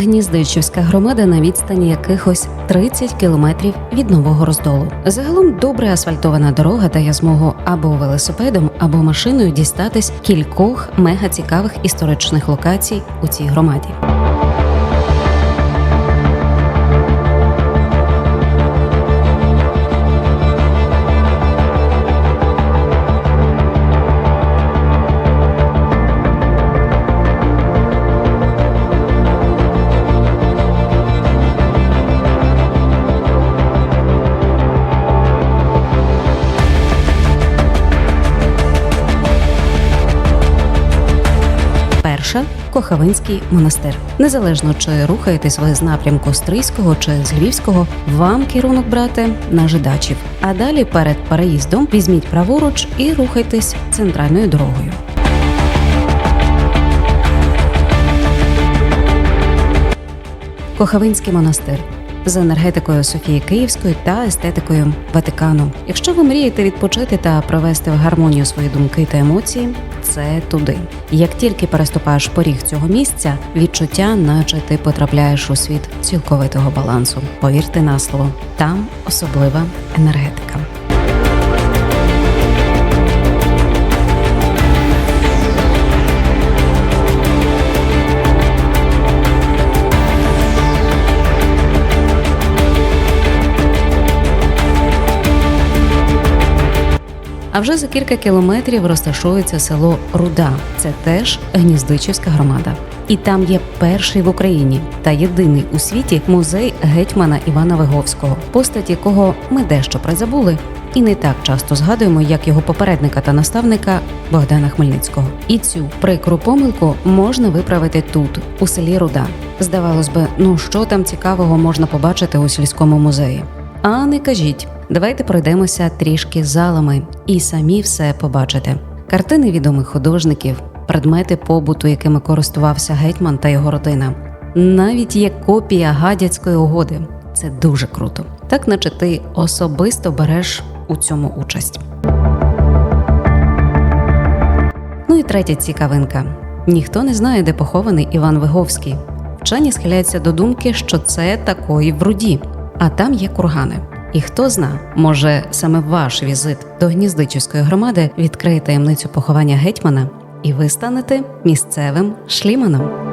Гніздичівська громада на відстані якихось 30 кілометрів від нового роздолу. Загалом добре асфальтована дорога дає змогу або велосипедом, або машиною дістатись кількох мега цікавих історичних локацій у цій громаді. Перша Кохавинський монастир. Незалежно чи рухаєтесь ви з напрямку Стрийського чи з Львівського, вам керунок брати на жидачів. А далі перед переїздом візьміть праворуч і рухайтесь центральною дорогою. Кохавинський монастир з енергетикою Софії Київської та естетикою Ватикану. Якщо ви мрієте відпочити та провести в гармонію свої думки та емоції, це туди. Як тільки переступаєш поріг цього місця, відчуття, наче ти потрапляєш у світ цілковитого балансу. Повірте на слово, там особлива енергетика. А вже за кілька кілометрів розташується село Руда. Це теж Гніздичівська громада. І там є перший в Україні та єдиний у світі музей гетьмана Івана Виговського, постать якого ми дещо призабули. І не так часто згадуємо, як його попередника та наставника Богдана Хмельницького. І цю прикру помилку можна виправити тут, у селі Руда. Здавалось би, ну що там цікавого можна побачити у сільському музеї? А не кажіть, давайте пройдемося трішки залами і самі все побачите. Картини відомих художників, предмети побуту, якими користувався гетьман та його родина. Навіть є копія гадяцької угоди. Це дуже круто. Так, наче ти особисто береш у цьому участь. Ну і третя цікавинка: ніхто не знає, де похований Іван Виговський. Вчені схиляються до думки, що це такої в руді, а там є кургани. І хто зна, може саме ваш візит до Гніздичівської громади відкриє таємницю поховання гетьмана, і ви станете місцевим шліманом.